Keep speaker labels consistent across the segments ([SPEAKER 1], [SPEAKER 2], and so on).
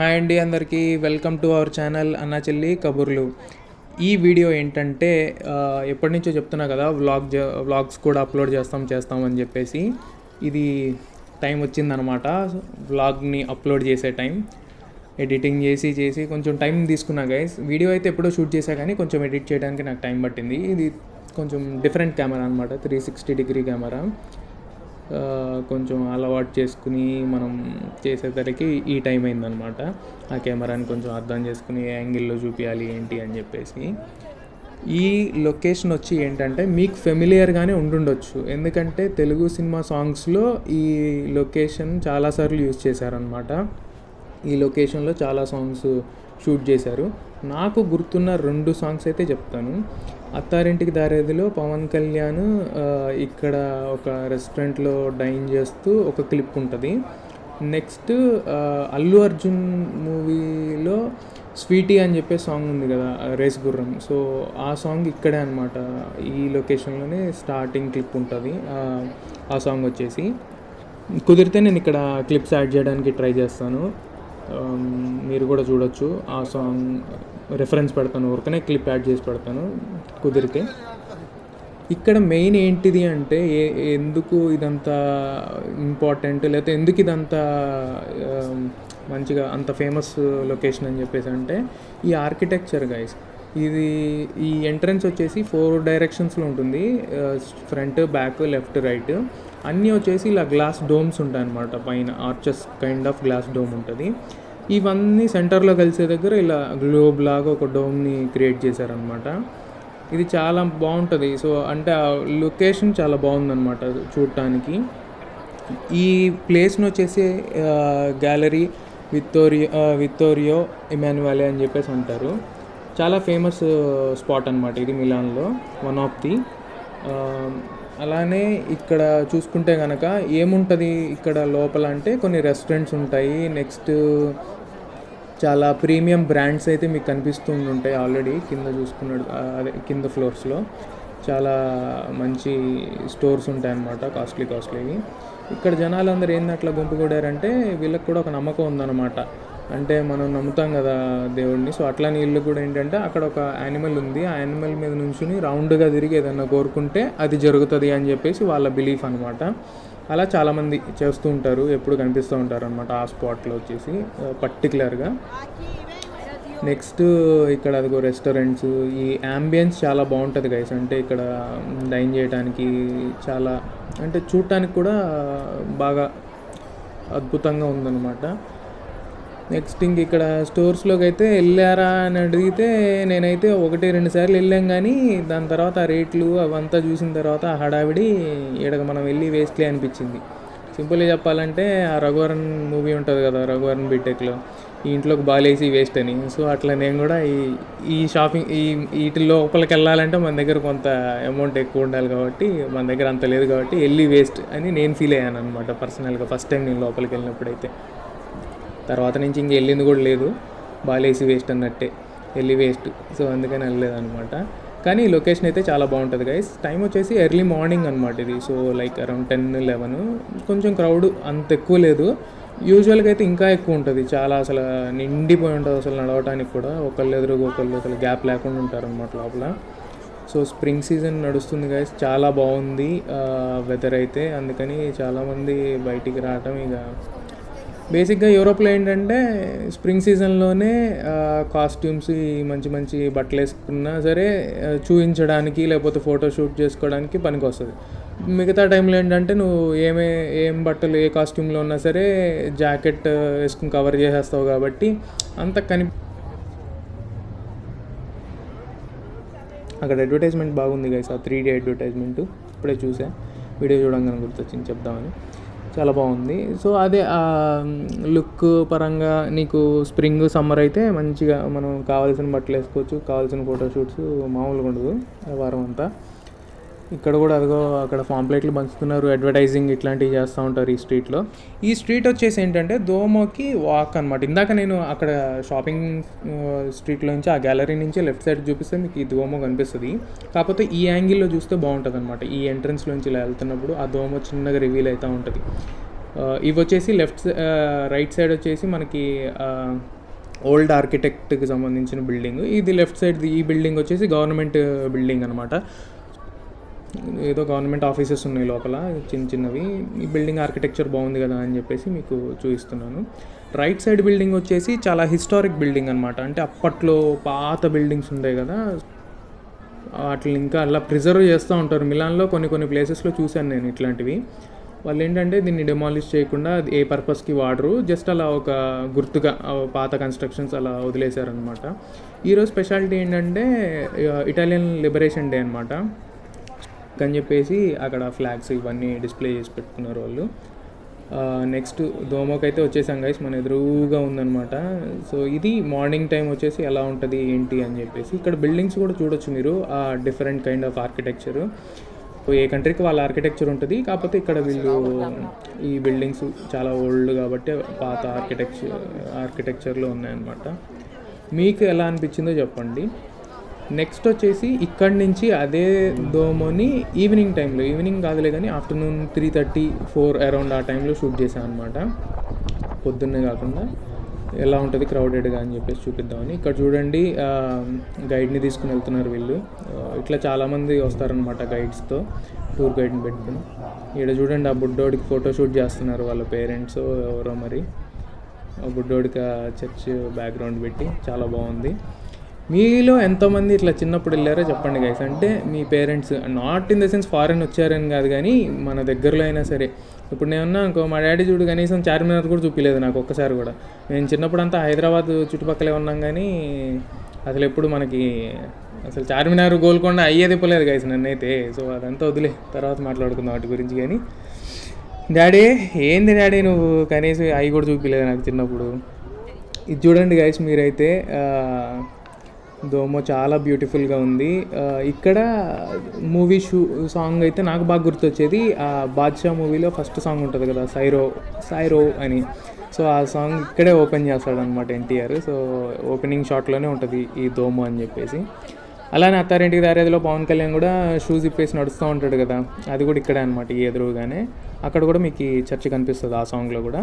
[SPEAKER 1] Hi అండి అందరికీ. Welcome to our channel అన్న చెల్లి కబుర్లు. ఈ వీడియో ఏంటంటే ఎప్పటి నుంచో చెప్తున్నా కదా వ్లాగ్ వ్లాగ్స్ కూడా అప్లోడ్ చేస్తాం చేస్తాం అని చెప్పేసి. ఇది టైం వచ్చిందనమాట. వ్లాగ్ని అప్లోడ్ చేసే టైం. ఎడిటింగ్ చేసి చేసి కొంచెం టైం తీసుకున్నా గైస్ వీడియో అయితే ఎప్పుడో షూట్ చేశా కానీ కొంచెం ఎడిట్ చేయడానికి నాకు టైం పట్టింది. ఇది కొంచెం డిఫరెంట్ కెమెరా అనమాట త్రీ సిక్స్టీ డిగ్రీ కెమెరా. కొంచెం అలవాటు చేసుకుని మనం చేసేసరికి ఈ టైం అయిందనమాట ఆ కెమెరాని కొంచెం అర్థం చేసుకుని ఏ యాంగిల్లో చూపించాలి ఏంటి అని చెప్పేసి. ఈ లొకేషన్ వచ్చి ఏంటంటే మీకు ఫెమిలియర్గానే ఉండుండొచ్చు. ఎందుకంటే తెలుగు సినిమా సాంగ్స్లో ఈ లొకేషన్ చాలాసార్లు యూజ్ చేశారనమాట ఈ లొకేషన్లో చాలా సాంగ్స్ షూట్ చేశారు. నాకు గుర్తున్న రెండు సాంగ్స్ అయితే చెప్తాను. అత్తారింటికి దారేదిలో పవన్ కళ్యాణ్ ఇక్కడ ఒక రెస్టారెంట్లో డైన్ చేస్తూ ఒక క్లిప్ ఉంటుంది. నెక్స్ట్ అల్లు అర్జున్ మూవీలో స్వీటీ అని చెప్పే సాంగ్ ఉంది కదా రేస్ గుర్రం. సో ఆ సాంగ్ ఇక్కడే అనమాట ఈ లొకేషన్లోనే స్టార్టింగ్ క్లిప్ ఉంటుంది ఆ, సాంగ్ వచ్చేసి. కుదిరితే నేను ఇక్కడ క్లిప్స్ యాడ్ చేయడానికి ట్రై చేస్తాను. Um, మీరు కూడా చూడొచ్చు. ఆ సాంగ్ రెఫరెన్స్ పెడతాను ఊరికనే క్లిప్ యాడ్ చేసి పెడతాను కుదిరితే. ఇక్కడ మెయిన్ ఏంటిది అంటే ఏ ఎందుకు ఇదంతా ఇంపార్టెంట్ లేకపోతే ఎందుకు ఇదంతా um, మంచిగా అంత ఫేమస్ లొకేషన్ అని చెప్పేసి అంటే ఈ ఆర్కిటెక్చర్ గైస్ ఇది ఈ ఎంట్రన్స్ వచ్చేసి ఫోర్ డైరెక్షన్స్లో ఉంటుంది. Front back left right. అన్నీ వచ్చేసి ఇలా గ్లాస్ డోమ్స్ ఉంటాయి అన్నమాట పైన arches kind of glass dome ఉంటుంది. ఇవన్నీ సెంటర్లో కలిసే దగ్గర ఇలా గ్లోబ్ లాగా ఒక డోమ్ని క్రియేట్ చేశారనమాట ఇది చాలా బాగుంటుంది. సో అంటే ఆ లొకేషన్ చాలా బాగుందన్నమాట చూడటానికి ఈ ప్లేస్ని వచ్చేసి గ్యాలరీ విక్టోరియో విక్టోరియో ఇమాన్యువాలే అని చెప్పేసి అంటారు. చాలా ఫేమస్ స్పాట్ అనమాట ఇది మిలాన్లో వన్ ఆఫ్ ది um, అలానే ఇక్కడ చూసుకుంటే కనుక ఏముంటుంది ఇక్కడ లోపల అంటే కొన్ని రెస్టారెంట్స్ ఉంటాయి. నెక్స్ట్ చాలా ప్రీమియం బ్రాండ్స్ అయితే మీకు కనిపిస్తూ ఉంటాయి ఆల్రెడీ కింద చూసుకున్నాడు అదే కింద ఫ్లోర్స్లో చాలా మంచి స్టోర్స్ ఉంటాయి అన్నమాట కాస్ట్లీ కాస్ట్లీవి ఇక్కడ జనాలందరూ ఏంది అట్లా గుంపుకూడారంటే వీళ్ళకి కూడా ఒక నమ్మకం ఉందన్నమాట. అంటే మనం నమ్ముతాం కదా దేవుడిని సో అట్లా వీళ్ళు కూడా ఏంటంటే అక్కడ ఒక యానిమల్ ఉంది. ఆ యానిమల్ మీద నుంచుని రౌండ్గా తిరిగి ఏదన్నా కోరుకుంటే అది జరుగుతుంది అని చెప్పేసి వాళ్ళ బిలీఫ్ అనమాట అలా చాలామంది చేస్తూ ఉంటారు. ఎప్పుడు కనిపిస్తూ ఉంటారు అనమాట ఆ స్పాట్లో వచ్చేసి పర్టికులర్గా నెక్స్ట్ ఇక్కడ అదిగో రెస్టారెంట్స్ ఈ యాంబియన్స్ చాలా బాగుంటుంది గైస్ అంటే ఇక్కడ డైన్ చేయడానికి చాలా అంటే చూడటానికి కూడా బాగా అద్భుతంగా ఉందన్నమాట. నెక్స్ట్ ఇంక ఇక్కడ స్టోర్స్లోకి అయితే వెళ్ళారా అని అడిగితే నేనైతే ఒకటి రెండు సార్లు వెళ్ళాం కానీ దాని తర్వాత ఆ రేట్లు అవంతా చూసిన తర్వాత ఆ హడావిడి ఈడకి మనం వెళ్ళి వేస్ట్లే అనిపించింది. సింపుల్గా చెప్పాలంటే ఆ రఘువరన్ మూవీ ఉంటుంది కదా రఘువరన్ బీటెక్లో ఈ ఇంట్లోకి బాలేసి వేస్ట్ అని. సో అట్లా నేను కూడా ఈ ఈ షాపింగ్ ఈ వీటి లోపలికి వెళ్ళాలంటే మన దగ్గర కొంత అమౌంట్ ఎక్కువ ఉండాలి కాబట్టి మన దగ్గర అంత లేదు కాబట్టి వెళ్ళి వేస్ట్ అని నేను ఫీల్ అయ్యాను అనమాట పర్సనల్గా ఫస్ట్ టైం నేను లోపలికి వెళ్ళినప్పుడైతే. తర్వాత నుంచి ఇంక వెళ్ళింది కూడా లేదు. బాలేసి వేస్ట్ అన్నట్టే. వెళ్ళి వేస్ట్ సో అందుకని వెళ్ళలేదు అనమాట కానీ లొకేషన్ అయితే చాలా బాగుంటుంది గైస్ టైం వచ్చేసి ఎర్లీ మార్నింగ్ అనమాట ఇది. So like around ten eleven కొంచెం క్రౌడ్ అంత ఎక్కువ లేదు. యూజువల్గా అయితే ఇంకా ఎక్కువ ఉంటుంది. చాలా అసలు నిండిపోయి ఉంటుంది అసలు నడవటానికి కూడా. ఒకళ్ళు ఎదురుగా ఒకళ్ళు అసలు గ్యాప్ లేకుండా ఉంటారు అనమాట లోపల. సో స్ప్రింగ్ సీజన్ నడుస్తుంది గైస్ చాలా బాగుంది వెదర్ అయితే. అందుకని చాలామంది బయటికి రావటం ఇక బేసిక్గా యూరోప్లో ఏంటంటే స్ప్రింగ్ సీజన్లోనే కాస్ట్యూమ్స్ మంచి మంచి బట్టలు వేసుకున్నా సరే చూపించడానికి లేకపోతే ఫోటో షూట్ చేసుకోవడానికి పనికి వస్తుంది మిగతా టైంలో ఏంటంటే నువ్వు ఏమే ఏం బట్టలు ఏ కాస్ట్యూమ్లో ఉన్నా సరే జాకెట్ వేసుకుని కవర్ చేసేస్తావు కాబట్టి అంత కని అక్కడ అడ్వర్టైజ్మెంట్ బాగుంది కదా ఆ త్రీ డే అడ్వర్టైజ్మెంట్. ఇప్పుడే చూసా. వీడియో చూడంగానే గుర్తొచ్చింది చెప్దామని. చాలా బాగుంది. సో అదే లుక్ పరంగా నీకు స్ప్రింగ్ సమ్మర్ అయితే మంచిగా మనం కావాల్సిన బట్టలు వేసుకోవచ్చు కావాల్సిన ఫోటోషూట్స్ మామూలుగా ఉండదు వారం అంతా. ఇక్కడ కూడా అదిగో అక్కడ పాంప్లెట్లు పంచుతున్నారు అడ్వర్టైజింగ్ ఇట్లాంటివి చేస్తూ ఉంటారు ఈ స్ట్రీట్లో. ఈ స్ట్రీట్ వచ్చేసి ఏంటంటే దోమోకి వాక్ అనమాట ఇందాక నేను అక్కడ షాపింగ్ స్ట్రీట్లో నుంచి ఆ గ్యాలరీ నుంచి లెఫ్ట్ సైడ్ చూపిస్తే మీకు ఈ దోమ కనిపిస్తుంది. కాకపోతే ఈ యాంగిల్లో చూస్తే బాగుంటుంది అనమాట ఈ ఎంట్రన్స్లోంచి ఇలా వెళ్తున్నప్పుడు ఆ దోమ చిన్నగా రివీల్ అవుతూ ఉంటుంది. ఇవి వచ్చేసి లెఫ్ట్ రైట్ సైడ్ వచ్చేసి మనకి ఓల్డ్ ఆర్కిటెక్ట్కి సంబంధించిన బిల్డింగ్ ఇది లెఫ్ట్ సైడ్ ఈ బిల్డింగ్ వచ్చేసి గవర్నమెంట్ బిల్డింగ్ అనమాట ఏదో గవర్నమెంట్ ఆఫీసెస్ ఉన్నాయి లోపల చిన్న చిన్నవి. ఈ బిల్డింగ్ ఆర్కిటెక్చర్ బాగుంది కదా అని చెప్పేసి మీకు చూపిస్తున్నాను. రైట్ సైడ్ బిల్డింగ్ వచ్చేసి చాలా హిస్టారిక్ బిల్డింగ్ అనమాట అంటే అప్పట్లో పాత బిల్డింగ్స్ ఉంటాయి కదా. వాటిని ఇంకా అలా ప్రిజర్వ్ చేస్తూ ఉంటారు. మిలాన్లో కొన్ని కొన్ని ప్లేసెస్లో చూశాను నేను ఇట్లాంటివి. వాళ్ళు ఏంటంటే దీన్ని డెమాలిష్ చేయకుండా ఏ పర్పస్కి వాడరు. జస్ట్ అలా ఒక గుర్తుగా పాత కన్స్ట్రక్షన్స్ అలా వదిలేశారనమాట ఈరోజు స్పెషాలిటీ ఏంటంటే ఇటాలియన్ లిబరేషన్ డే అనమాట అని చెప్పేసి అక్కడ ఫ్లాగ్స్ ఇవన్నీ డిస్ప్లే చేసి పెట్టుకున్నారు వాళ్ళు. నెక్స్ట్ దోమకైతే వచ్చేసాం గైస్ మన ఎదురుగా ఉందన్నమాట. సో ఇది మార్నింగ్ టైం వచ్చేసి ఎలా ఉంటుంది ఏంటి అని చెప్పేసి ఇక్కడ బిల్డింగ్స్ కూడా చూడొచ్చు మీరు ఆ డిఫరెంట్ కైండ్ ఆఫ్ ఆర్కిటెక్చర్ ఏ కంట్రీకి వాళ్ళ ఆర్కిటెక్చర్ ఉంటుంది కాకపోతే ఇక్కడ వీళ్ళు ఈ బిల్డింగ్స్ చాలా ఓల్డ్ కాబట్టి పాత ఆర్కిటెక్చర్ ఆర్కిటెక్చర్లో ఉన్నాయన్నమాట. మీకు ఎలా అనిపించిందో చెప్పండి. నెక్స్ట్ వచ్చేసి ఇక్కడి నుంచి అదే దోమని ఈవినింగ్ టైంలో ఈవినింగ్ కాదులే కానీ afternoon three thirty four around ఆ టైంలో షూట్ చేశాను అనమాట పొద్దున్నే కాకుండా ఎలా ఉంటుంది క్రౌడెడ్గా అని చెప్పేసి చూపిద్దామని. ఇక్కడ చూడండి గైడ్ని తీసుకుని వెళ్తున్నారు వీళ్ళు. ఇట్లా చాలామంది వస్తారనమాట గైడ్స్తో టూర్ గైడ్ని పెట్టుకుని. ఇక్కడ చూడండి ఆ బుడ్డోడికి ఫోటో షూట్ చేస్తున్నారు వాళ్ళ పేరెంట్స్ ఎవరో మరి. ఆ బుడ్డోడికి చర్చ్ బ్యాక్గ్రౌండ్ పెట్టి చాలా బాగుంది. మీలో ఎంతమంది ఇట్లా చిన్నప్పుడు వెళ్ళారో చెప్పండి గైస్ అంటే మీ parents not in the sense foreign వచ్చారని కాదు కానీ మన దగ్గరలో అయినా సరే. ఇప్పుడు నేనున్నా అనుకో మా డాడీ చూడు కనీసం చార్మినార్ కూడా చూపించలేదు నాకు ఒక్కసారి కూడా. నేను చిన్నప్పుడు అంతా హైదరాబాద్ చుట్టుపక్కలే ఉన్నాం కానీ అసలు ఎప్పుడు మనకి అసలు చార్మినార్ గోల్కొండ అయ్యేది ఇప్పలేదు గైస్ నన్నైతే. సో అదంతా వదిలే తర్వాత మాట్లాడుకుందాం వాటి గురించి కానీ. డాడీ ఏంది డాడీ నువ్వు? కనీసం అవి కూడా చూపించలేదు నాకు చిన్నప్పుడు. ఇది చూడండి గైస్ మీరైతే దోమో చాలా బ్యూటిఫుల్గా ఉంది. ఇక్కడ మూవీ షూ సాంగ్ అయితే నాకు బాగా గుర్తొచ్చేది. ఆ బాద్షా మూవీలో ఫస్ట్ సాంగ్ ఉంటుంది కదా సైరో సైరో అని. సో ఆ సాంగ్ ఇక్కడే ఓపెన్ చేస్తాడు అనమాట ఎన్టీఆర్. సో ఓపెనింగ్ షాట్లోనే ఉంటుంది ఈ దోమో అని చెప్పేసి. అలానే అత్తారింటికి దారేదిలో పవన్ కళ్యాణ్ కూడా షూస్ ఇప్పేసి నడుస్తూ ఉంటాడు కదా అది కూడా ఇక్కడే అనమాట ఈ ఎదురుగానే. అక్కడ కూడా మీకు చర్చ చర్చ్ కనిపిస్తుంది ఆ సాంగ్లో కూడా.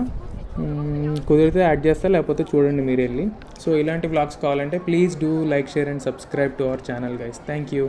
[SPEAKER 1] కుదిరితే యాడ్ చేస్తా లేకపోతే చూడండి మీరు వెళ్ళి సో ఇలాంటి వ్లాగ్స్ కావాలంటే please do like share and subscribe to our channel guys thank you